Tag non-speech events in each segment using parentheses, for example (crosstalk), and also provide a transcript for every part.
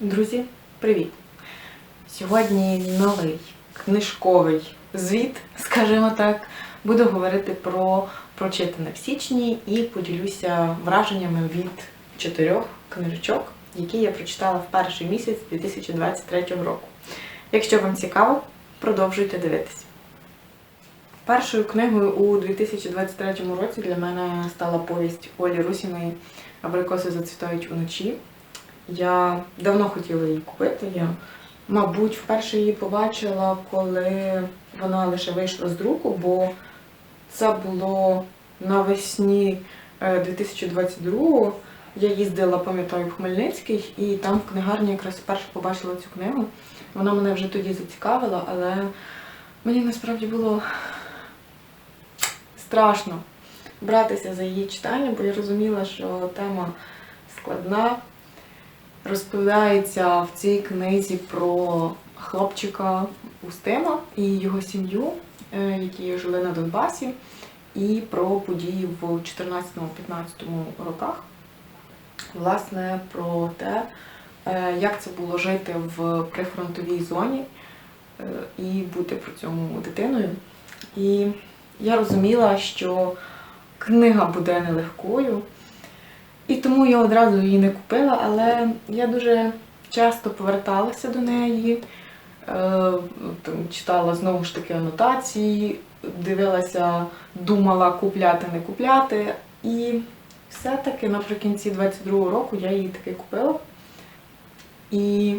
Друзі, привіт! Сьогодні новий книжковий звіт, скажімо так. Буду говорити про прочитане в січні і поділюся враженнями від чотирьох книжечок, які я прочитала в перший місяць 2023 року. Якщо вам цікаво, продовжуйте дивитися. Першою книгою у 2023 році для мене стала повість Олі Русіної Абрикоси зацвітають уночі. Я давно хотіла її купити. Я, мабуть, вперше її побачила, коли вона лише вийшла з друку, бо це було навесні е, 2022-го. Я їздила, пам'ятаю, в Хмельницький, і там в книгарні якраз вперше побачила цю книгу. Вона мене вже тоді зацікавила, але мені насправді було страшно братися за її читання, бо я розуміла, що тема складна. Розповідається в цій книзі про хлопчика Устима і його сім'ю, е, які жили на Донбасі, і про події в 14-15 роках. Власне, про те, е, як це було жити в прифронтовій зоні е, і бути при цьому дитиною. І я розуміла, що книга буде нелегкою. І тому я одразу її не купила, але я дуже часто поверталася до неї, е, читала знову ж таки анотації, дивилася, думала купляти, не купляти. І все-таки наприкінці 22-го року я її таки купила. І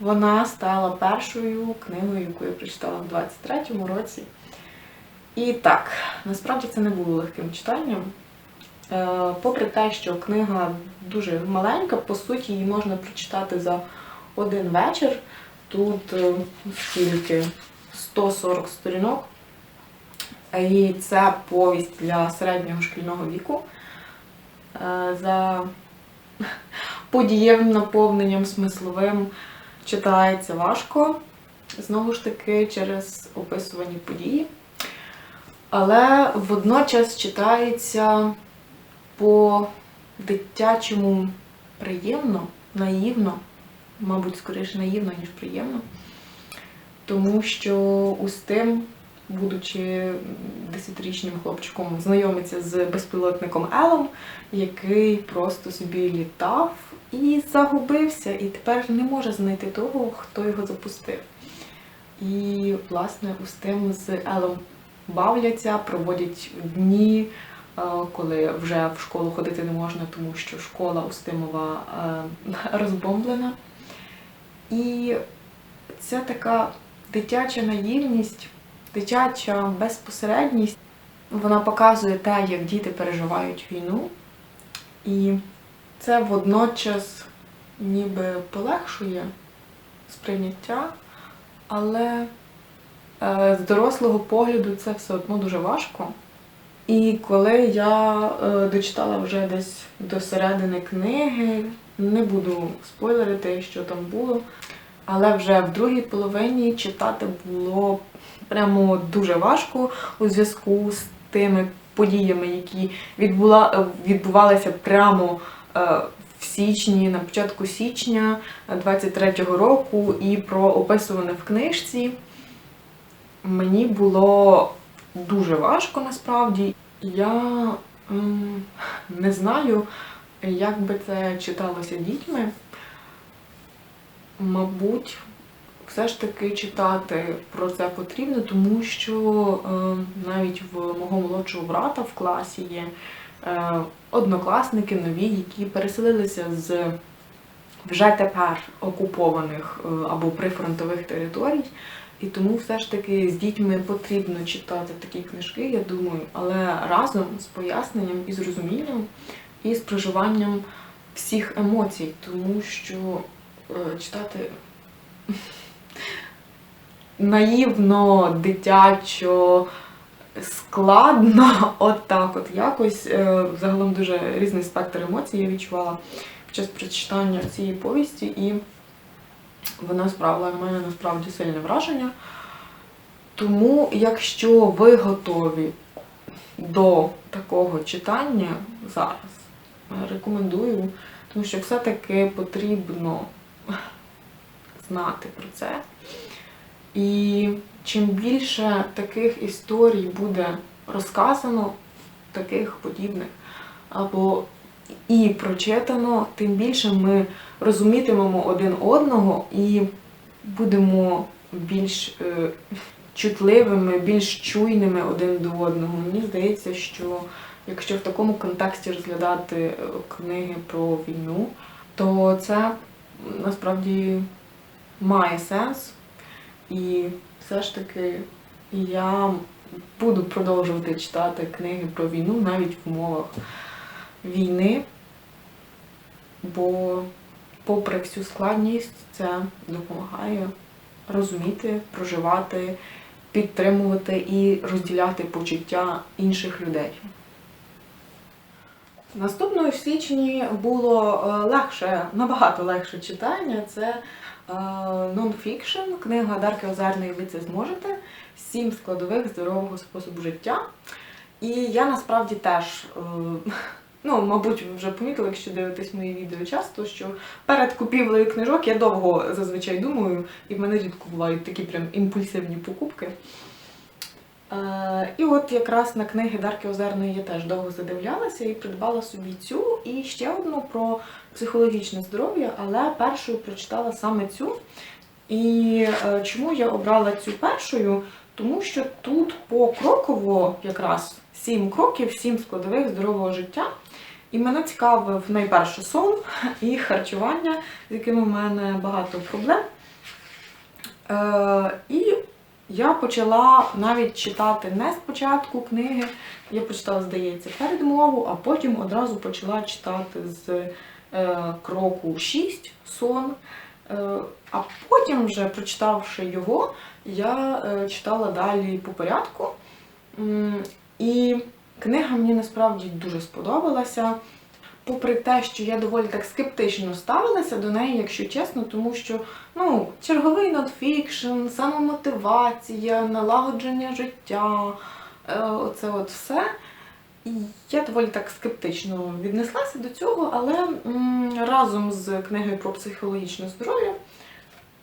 вона стала першою книгою, яку я прочитала в 23-му році. І так, насправді це не було легким читанням. Е, Попри те, що книга дуже маленька, по суті, її можна прочитати за один вечір. Тут е, скільки 140 сторінок. І це повість для середнього шкільного віку. Е, За (laughs) подієвим наповненням смисловим читається важко. Знову ж таки, через описувані події. Але водночас читається по-дитячому приємно, наївно, мабуть, скоріше наївно, ніж приємно. Тому що Устим, будучи десятирічним хлопчиком, знайомиться з безпілотником Елом, який просто собі літав і загубився, і тепер не може знайти того, хто його запустив. І, власне, Устим з Елом бавляться, проводять дні, коли вже в школу ходити не можна, тому що школа Устимова е, (laughs) розбомблена. І це така дитяча наївність, дитяча безпосередність. Вона показує те, як діти переживають війну. І це водночас ніби полегшує сприйняття, але е, з дорослого погляду це все одно дуже важко. І коли я е, дочитала вже десь до середини книги, не буду спойлерити, що там було, але вже в другій половині читати було прямо дуже важко у зв'язку з тими подіями, які відбула, відбувалися прямо е, в січні, на початку січня 23-го року, і про описуване в книжці. Мені було дуже важко насправді. Я ем, не знаю, як би це читалося дітьми. Мабуть, все ж таки читати про це потрібно, тому що ем, навіть в мого молодшого брата в класі є е, однокласники нові, які переселилися з вже тепер окупованих е, або прифронтових територій. І тому все ж таки з дітьми потрібно читати такі книжки, я думаю, але разом з поясненням і з розумінням, і з проживанням всіх емоцій, тому що е, читати (laughs) наївно, дитячо, складно, от так от якось. Е, Загалом дуже різний спектр емоцій я відчувала під час прочитання цієї повісті, і вона справила на мене насправді сильне враження. Тому, якщо ви готові до такого читання зараз, рекомендую, тому що все-таки потрібно знати про це. І чим більше таких історій буде розказано, таких подібних, або і прочитано, тим більше ми розумітимемо один одного і будемо більш е, чутливими, більш чуйними один до одного. Мені здається, що якщо в такому контексті розглядати е, книги про війну, то це насправді має сенс. І все ж таки я буду продовжувати читати книги про війну навіть в умовах війни, бо, попри всю складність, це допомагає розуміти, проживати, підтримувати і розділяти почуття інших людей. Наступною в січні було е, легше, набагато легше читання. Це нонфікшн, книга Дарки Озерної Ви це зможете. Сім складових здорового способу життя. І я насправді теж, е, ну, мабуть, ви вже помітили, якщо дивитесь мої відео часто, що перед купівлею книжок я довго зазвичай думаю, і в мене рідко бувають такі прям імпульсивні покупки. Е, І от якраз на книги Дарки Озерної я теж довго задивлялася і придбала собі цю і ще одну про психологічне здоров'я, але першою прочитала саме цю. І е, чому я обрала цю першою? Тому що тут покроково якраз сім кроків, сім складових здорового життя. І мене цікавив найперше сон і харчування, з якими в мене багато проблем. Е, І я почала навіть читати не спочатку книги, я почитала, здається, передмову, а потім одразу почала читати з е, кроку 6 сон. Е, а потім, вже прочитавши його, я е, читала далі по порядку. І книга мені насправді дуже сподобалася. Попри те, що я доволі так скептично ставилася до неї, якщо чесно, тому що ну, черговий нонфікшн, самомотивація, налагодження життя, е, оце от все. Я доволі так скептично віднеслася до цього, але разом з книгою про психологічне здоров'я,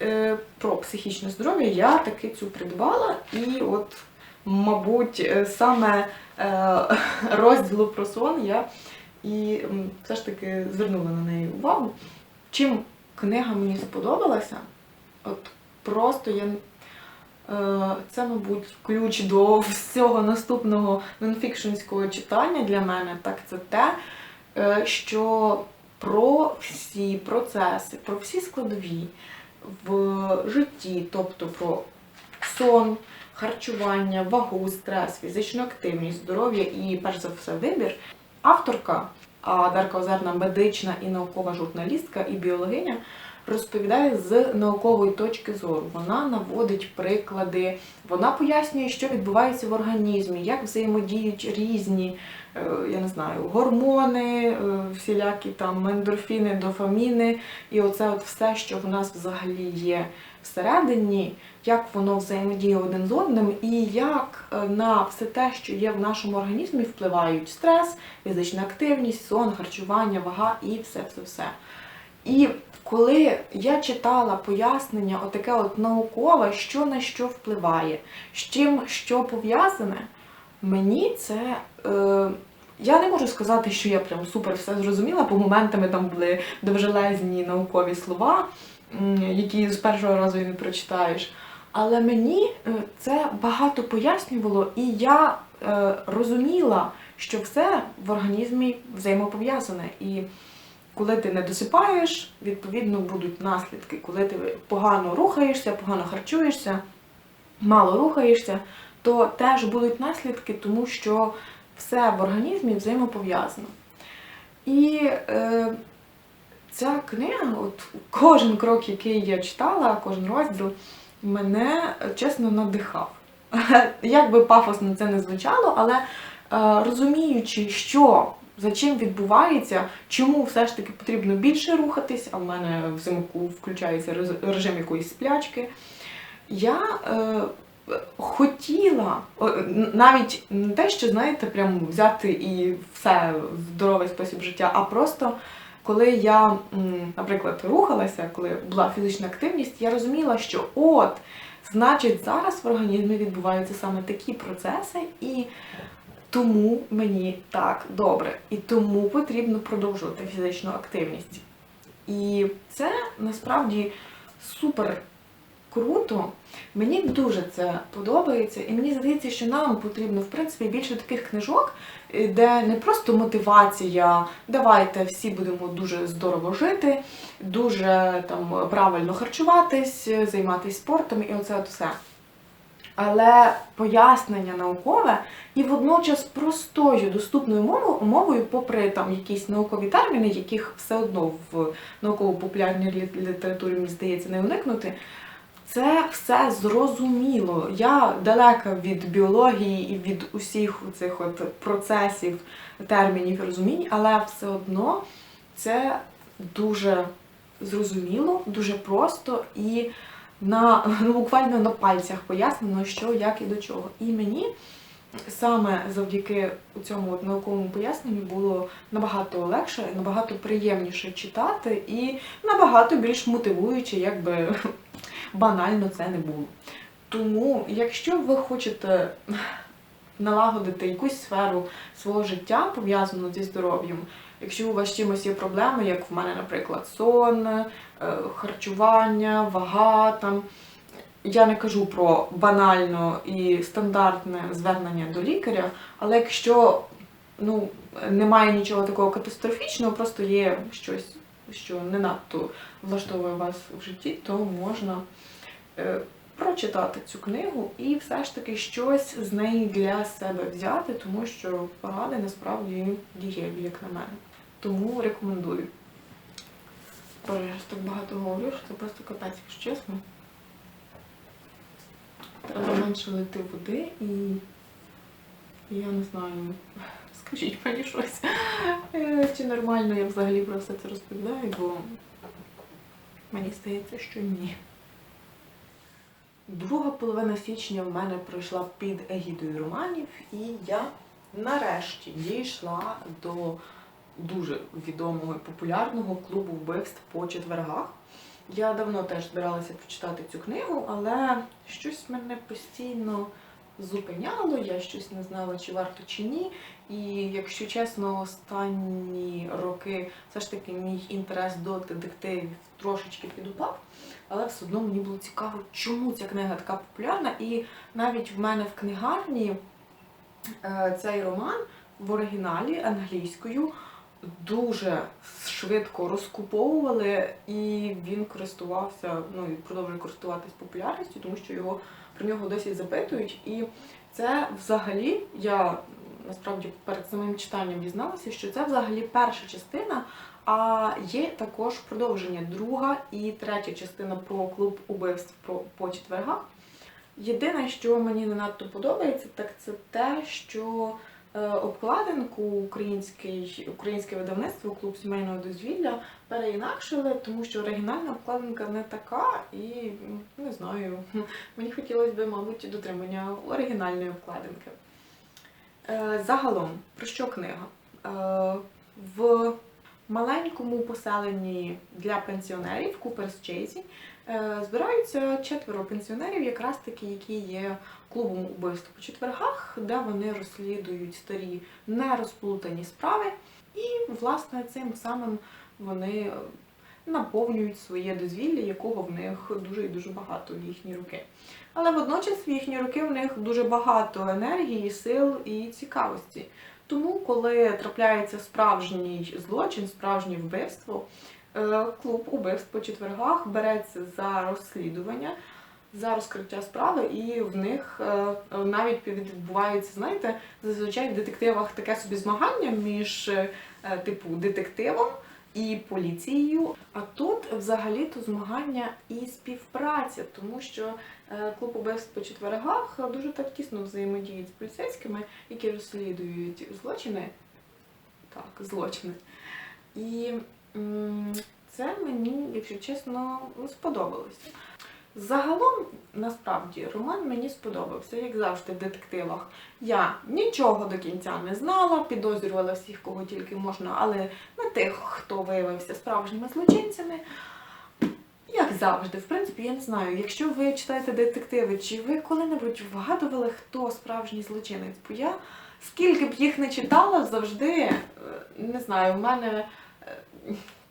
е, про психічне здоров'я я таки цю придбала. І от, мабуть, е, саме е, (laughs) розділу про сон я і все ж таки звернула на неї увагу. Чим книга мені сподобалася, от просто я. е, Це, мабуть, ключ до (laughs) всього наступного нонфікшенського читання для мене. Так це те, що про всі процеси, про всі складові в житті, тобто про сон, харчування, вагу, стрес, фізичну активність, здоров'я і, перш за все, вибір. Авторка, Дарка Озерна медична і наукова журналістка і біологиня, розповідає з наукової точки зору. Вона наводить приклади, вона пояснює, що відбувається в організмі, як взаємодіють різні, е, я не знаю, гормони, е, всілякі там ендорфіни, дофаміни, і оце от все, що в нас взагалі є всередині, як воно взаємодіє один з одним, і як е, на все те, що є в нашому організмі, впливають стрес, фізична активність, сон, харчування, вага і все-все-все. І коли я читала пояснення, отаке от наукове, що на що впливає, з чим що пов'язане, мені це. Е, я не можу сказати, що я прям супер все зрозуміла, бо моментами там були довжелезні наукові слова, які з першого разу і не прочитаєш. Але мені е, це багато пояснювало, і я е, розуміла, що все в організмі взаємопов'язане. І коли ти не досипаєш, відповідно будуть наслідки. Коли ти погано рухаєшся, погано харчуєшся, мало рухаєшся, то теж будуть наслідки, тому що все в організмі взаємопов'язано. І е, ця книга, от кожен крок, який я читала, кожен розділ, мене чесно надихав. (laughs) Як би пафосно це не звучало, але е, розуміючи, що за чим відбувається, чому все ж таки потрібно більше рухатись, а в мене взимку включається режим якоїсь сплячки, я е, хотіла навіть не те, що знаєте, прям взяти і все в здоровий спосіб життя, а просто коли я, наприклад, рухалася, коли була фізична активність, я розуміла, що от, значить, зараз в організмі відбуваються саме такі процеси, і тому мені так добре, і тому потрібно продовжувати фізичну активність. І це насправді супер круто. Мені дуже це подобається, і мені здається, що нам потрібно в принципі більше таких книжок, е, де не просто мотивація, давайте всі будемо дуже здорово жити, дуже там правильно харчуватись, займатися спортом і оце от все. Але пояснення наукове і водночас простою доступною мовою, попри там якісь наукові терміни, яких все одно в науково-популярній літературі, мені здається, не уникнути. Це все зрозуміло. Я далека від біології і від усіх цих от процесів, термінів розумінь, але все одно це дуже зрозуміло, дуже просто і на ну, буквально на пальцях пояснено, що, як і до чого. І мені саме завдяки цьому от науковому поясненню було набагато легше, набагато приємніше читати і набагато більш мотивуюче, якби банально це не було. Тому, якщо ви хочете налагодити якусь сферу свого життя, пов'язану зі здоров'ям, якщо у вас чимось є проблеми, як в мене, наприклад, сон, е, харчування, вага там. Я не кажу про банально і стандартне звернення до лікаря, але якщо ну, немає нічого такого катастрофічного, просто є щось, що не надто влаштовує вас в житті, то можна прочитати цю книгу і все ж таки щось з неї для себе взяти, тому що поради насправді дієві, як на мене. Тому рекомендую. Боже, я так багато говорю, що це просто капець, якщо чесно. Треба менше лити води і я не знаю, (laughs) скажіть мені щось. Е, Чи нормально я взагалі про все це розповідаю, бо мені здається, що ні. Друга половина січня в мене пройшла під егідою романів, і я нарешті дійшла до дуже відомого і популярного клубу вбивств по четвергах. Я давно теж збиралася прочитати цю книгу, але щось мене постійно зупиняло, я щось не знала, чи варто чи ні. І якщо чесно, останні роки все ж таки мій інтерес до детективів трошечки підупав, але все одно мені було цікаво, чому ця книга така популярна. І навіть в мене в книгарні е, цей роман в оригіналі англійською дуже швидко розкуповували, і він користувався, ну і продовжує користуватись популярністю, тому що його про нього досі запитують. І це взагалі я насправді перед самим читанням дізналася, що це взагалі перша частина. А є також продовження друга і третя частина про клуб убивств по четвергах. Єдине, що мені не надто подобається, так це те, що обкладинку український, українське видавництво клуб сімейного дозвілля переінакшили, тому що оригінальна обкладинка не така, і не знаю, (laughs) мені хотілося б, мабуть, дотримання оригінальної обкладинки. Е, Загалом, про що книга? Е, В маленькому поселенні для пенсіонерів Куперс-Чейзі е, збираються четверо пенсіонерів, якраз таки, які є клубом убивств по четвергах, де вони розслідують старі нерозплутані справи, і, власне, цим самим вони е, наповнюють своє дозвілля, якого в них дуже і дуже багато в їхні роки. Але водночас в їхні роки в них дуже багато енергії, сил і цікавості. Тому, коли трапляється справжній злочин, справжнє вбивство, е, клуб убивств по четвергах береться за розслідування, за розкриття справи, і в них е, навіть відбувається, знаєте, зазвичай в детективах таке собі змагання між е, типу детективом і поліцією. А тут взагалі-то змагання і співпраця, тому що е, клуб убивств по четвергах дуже так тісно взаємодіють з поліцейськими, які розслідують злочини. Так, злочини. І це мені, якщо чесно, сподобалося. Загалом, насправді, роман мені сподобався, як завжди, в детективах. Я нічого до кінця не знала, підозрювала всіх, кого тільки можна, але не тих, хто виявився справжніми злочинцями. Як завжди, в принципі, я не знаю, якщо ви читаєте детективи, чи ви коли-небудь вгадували, хто справжній злочинець? Бо я скільки б їх не читала, завжди е, не знаю, в мене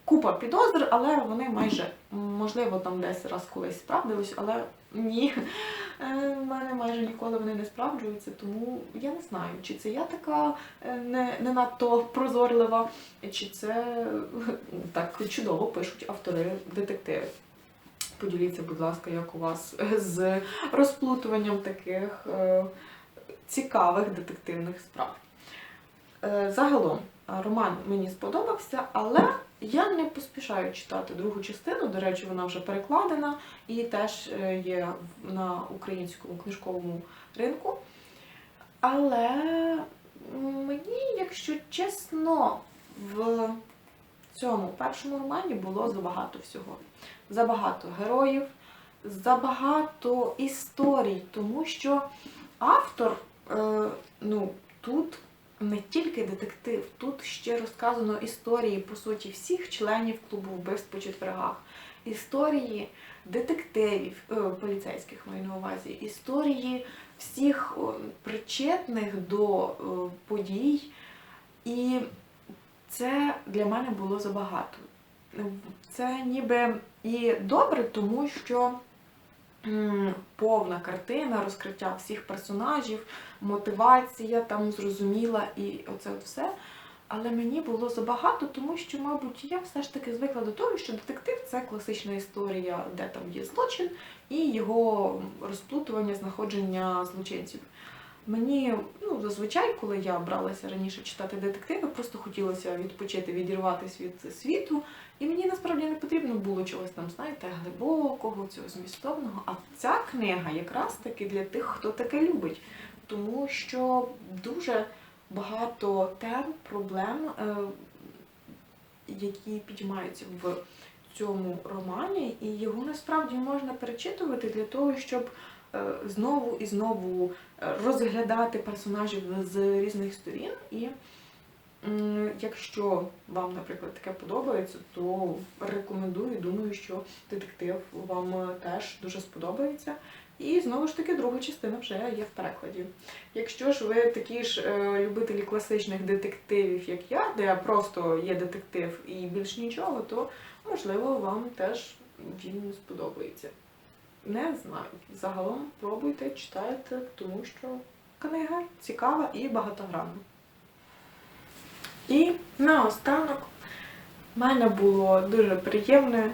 купа підозр, але вони майже, можливо, там десь раз колись справдились, але ні. Е, В мене майже ніколи вони не справджуються, тому я не знаю, чи це я така е, не, не надто прозорлива, чи це е, так чудово пишуть автори детективи. Поділіться, будь ласка, як у вас з розплутуванням таких е, цікавих детективних справ. Загалом, роман мені сподобався, але я не поспішаю читати другу частину. До речі, вона вже перекладена і теж е, є на українському книжковому ринку. Але мені, якщо чесно, в цьому першому романі було забагато всього. Забагато героїв, забагато історій, тому що автор, е, ну, тут не тільки детектив, тут ще розказано історії, по суті, всіх членів клубу вбивств по четвергах. Історії детективів, е, поліцейських маю на увазі, історії всіх причетних до е, подій. І це для мене було забагато. Це ніби і добре, тому що повна картина, розкриття всіх персонажів, мотивація там зрозуміла і оце от все. Але мені було забагато, тому що, мабуть, я все ж таки звикла до того, що детектив це класична історія, де там є злочин і його розплутування, знаходження злочинців. Мені ну, зазвичай, коли я бралася раніше читати детективи, просто хотілося відпочити, відірватися від світу, і мені насправді не потрібно було чогось там, знаєте, глибокого, цього змістовного. А ця книга якраз таки для тих, хто таке любить, тому що дуже багато тем, проблем, е, які підіймаються в цьому романі, і його насправді можна перечитувати для того, щоб е, знову і знову е, розглядати персонажів з різних сторін. І якщо вам, наприклад, таке подобається, то рекомендую, думаю, що детектив вам е, теж дуже сподобається. І знову ж таки, друга частина вже є в перекладі. Якщо ж ви такі ж е, любителі класичних детективів, як я, де просто є детектив і більш нічого, то можливо вам теж він сподобається. Не знаю. Загалом пробуйте, читайте, тому що книга цікава і багатогранна. І наостанок в мене було дуже приємне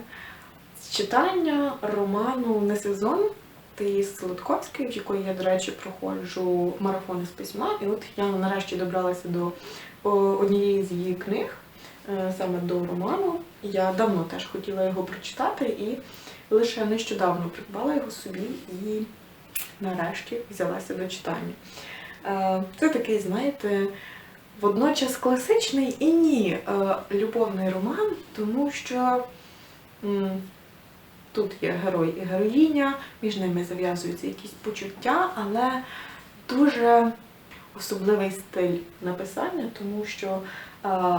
читання роману Не сезон Таї Солодковської, в якої я, до речі, проходжу марафони з письма. І от я нарешті добралася до однієї з її книг, е, саме до роману. Я давно теж хотіла його прочитати і лише нещодавно придбала його собі і нарешті взялася до читання. Е, Це такий, знаєте, водночас класичний і ні е, любовний роман, тому що тут є герой і героїня, між ними зав'язуються якісь почуття, але дуже особливий стиль написання, тому що е,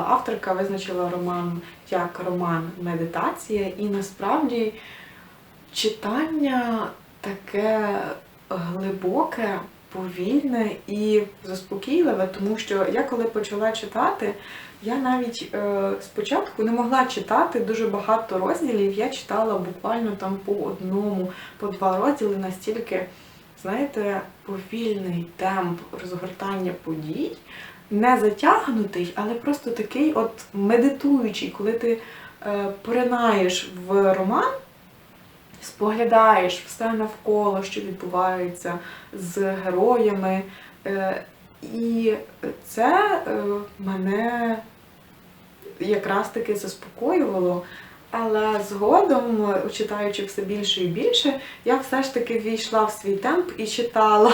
авторка визначила роман як роман медитація, і насправді читання таке глибоке, повільне і заспокійливе, тому що я коли почала читати, я навіть е, спочатку не могла читати дуже багато розділів. Я читала буквально там по одному, по два розділи, настільки, знаєте, повільний темп розгортання подій, не затягнутий, але просто такий от медитуючий, коли ти е, поринаєш в роман, споглядаєш все навколо, що відбувається з героями. Е, і це е, мене якраз таки заспокоювало. Але згодом, читаючи все більше і більше, я все ж таки війшла в свій темп і читала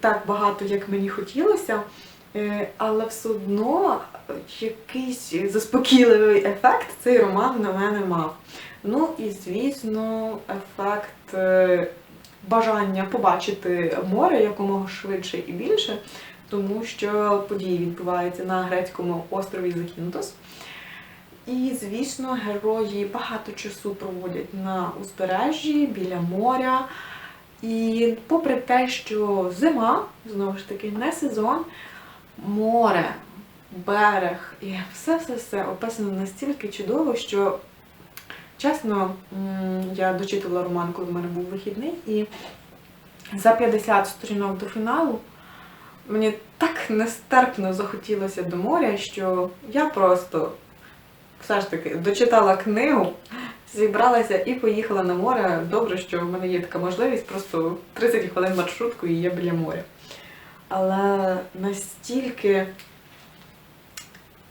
так багато, як мені хотілося. Е, Але все одно якийсь заспокійливий ефект цей роман на мене мав. Ну і, звісно, ефект е, бажання побачити море якомога швидше і більше, тому що події відбуваються на грецькому острові Закінтос. І, звісно, герої багато часу проводять на узбережжі біля моря. І попри те, що зима, знову ж таки, не сезон, море, берег і все-все-все описано настільки чудово, що чесно, я дочитувала роман, коли в мене був вихідний, і за 50 сторінок до фіналу мені так нестерпно захотілося до моря, що я просто все ж таки дочитала книгу, зібралася і поїхала на море. Добре, що в мене є така можливість, просто 30 хвилин маршрутку і я біля моря. Але настільки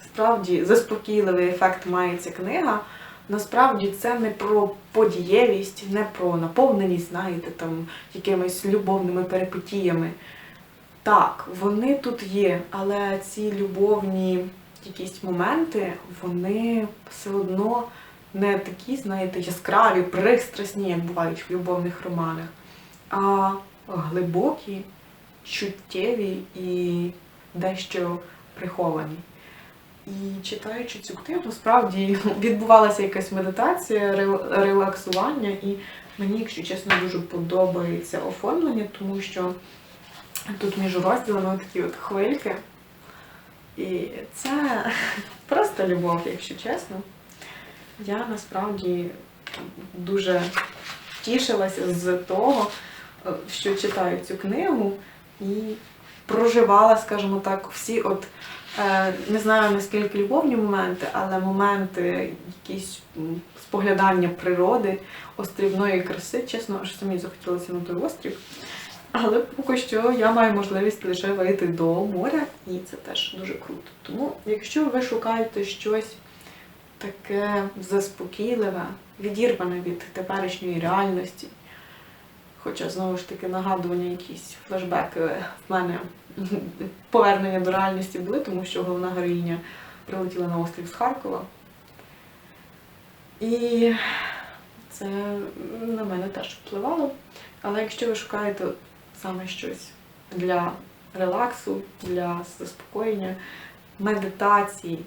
справді заспокійливий ефект має ця книга. Насправді це не про подієвість, не про наповненість, знаєте, там якимись любовними перипетіями. Так, вони тут є, але ці любовні якісь моменти, вони все одно не такі, знаєте, яскраві, пристрасні, як бувають в любовних романах, а глибокі, чуттєві і дещо приховані. І читаючи цю книгу, справді відбувалася якась медитація, релаксування, і мені, якщо чесно, дуже подобається оформлення, тому що тут між розділами такі от хвильки. І це (laughs) просто любов, якщо чесно. Я насправді дуже тішилася з того, що читаю цю книгу, і проживала, скажімо так, всі от не знаю наскільки любовні моменти, але моменти якісь споглядання природи, острівної краси. Чесно, аж самі захотілося на той острів. Але поки що я маю можливість лише вийти до моря, і це теж дуже круто. Тому, якщо ви шукаєте щось таке заспокійливе, відірване від теперішньої реальності, хоча знову ж таки нагадування, якісь флешбеки в мене повернення до реальності були, тому що головна героїня прилетіла на острів з Харкова. І це на мене теж впливало. Але якщо ви шукаєте саме щось для релаксу, для заспокоєння, медитації,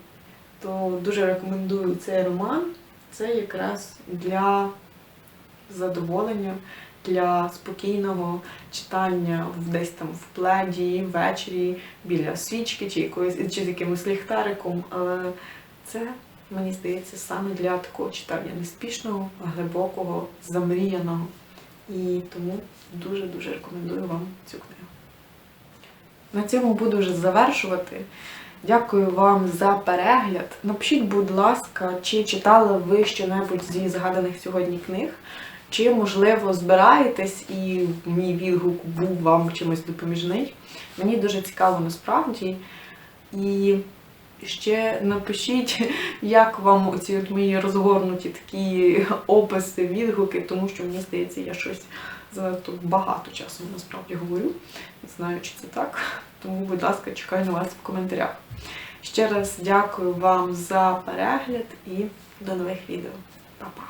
то дуже рекомендую цей роман. Це якраз для задоволення, для спокійного читання десь там в пледі, ввечері, біля свічки чи якоюсь чи з якимось ліхтариком. Але це, мені здається, саме для такого читання неспішного, глибокого, замріяного. І тому дуже-дуже рекомендую вам цю книгу. На цьому буду вже завершувати. Дякую вам за перегляд. Напишіть, будь ласка, чи читали ви щонебудь зі згаданих сьогодні книг, чи, можливо, збираєтесь і мій відгук був вам чимось допоміжний. Мені дуже цікаво насправді. І ще напишіть, (laughs) як вам оці от мої розгорнуті такі описи, відгуки, тому що мені здається, я щось занадто багато часу насправді говорю. Не знаю, чи це так. Тому, будь ласка, чекаю на вас в коментарях. Ще раз дякую вам за перегляд і до нових відео. Па-па!